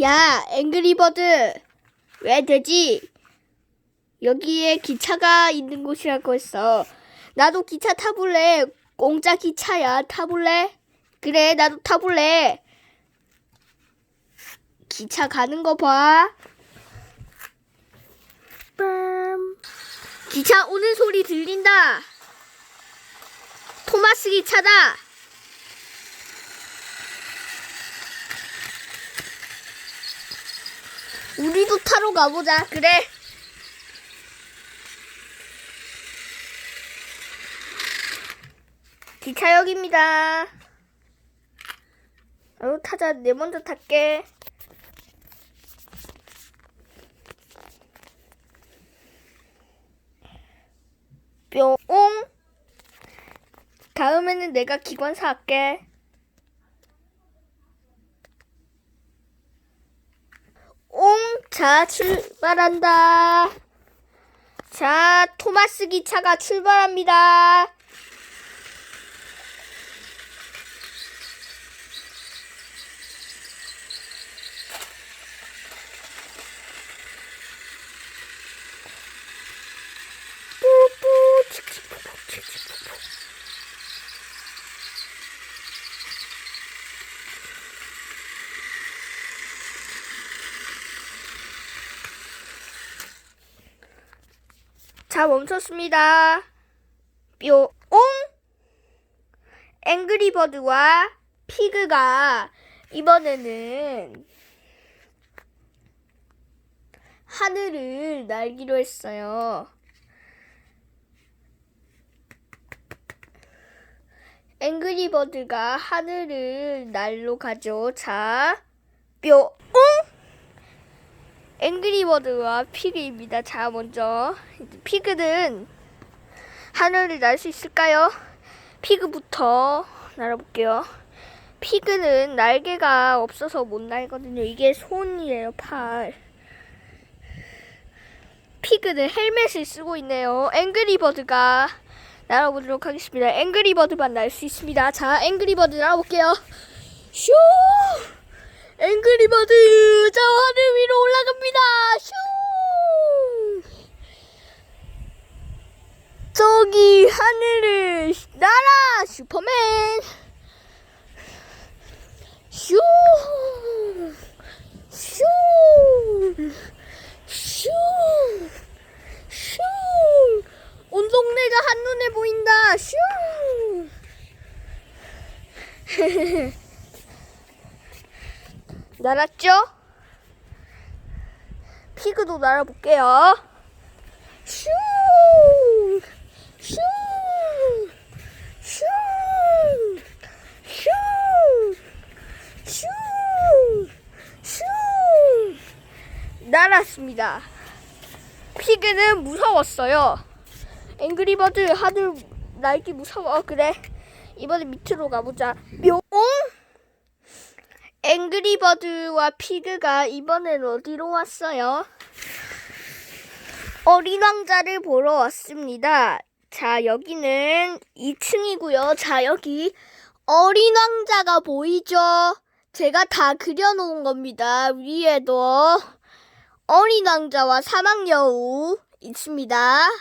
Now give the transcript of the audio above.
야, 앵그리버드. 왜 되지? 여기에 기차가 있는 곳이라고 했어. 나도 기차 타볼래. 공짜 기차야. 타볼래? 그래, 나도 타볼래. 기차 가는 거 봐. 빰. 기차 오는 소리 들린다. 토마스 기차다. 우리도 타러 가보자. 그래. 기차역입니다. 어, 타자. 내 먼저 탈게. 뿅. 다음에는 내가 기관 사 할게. 옹! 자, 출발한다. 자, 토마스 기차가 출발합니다. 자, 멈췄습니다. 뾰, 옹! 앵그리버드와 피그가 이번에는 하늘을 날기로 했어요. 앵그리버드가 하늘을 날로 가죠. 자, 뾰, 옹! 앵그리버드와 피그입니다. 자, 먼저 피그는 하늘을 날 수 있을까요? 피그부터 날아볼게요. 피그는 날개가 없어서 못 날거든요. 이게 손이에요, 팔. 피그는 헬멧을 쓰고 있네요. 앵그리버드가 날아보도록 하겠습니다. 앵그리버드만 날 수 있습니다. 자, 앵그리버드 날아볼게요. 슈! 앵그리버드 저 하늘 위로 올라갑니다. 슈! 저기 하늘을 날아 슈퍼맨 슈! 슈! 슈! 슈! 온 동네가 한눈에 보인다. 슈! 날았죠? 피그도 날아볼게요. 슈! 슈! 슈! 슈! 슈! 슈! 날았습니다. 피그는 무서웠어요. 앵그리버드 하늘 날기 무서워. 어, 그래. 이번에 밑으로 가보자. 뿅! 앵그리버드와 피그가 이번엔 어디로 왔어요? 어린 왕자를 보러 왔습니다. 자, 여기는 2층이고요. 자, 여기 어린 왕자가 보이죠? 제가 다 그려놓은 겁니다. 위에도 어린 왕자와 사막 여우 있습니다.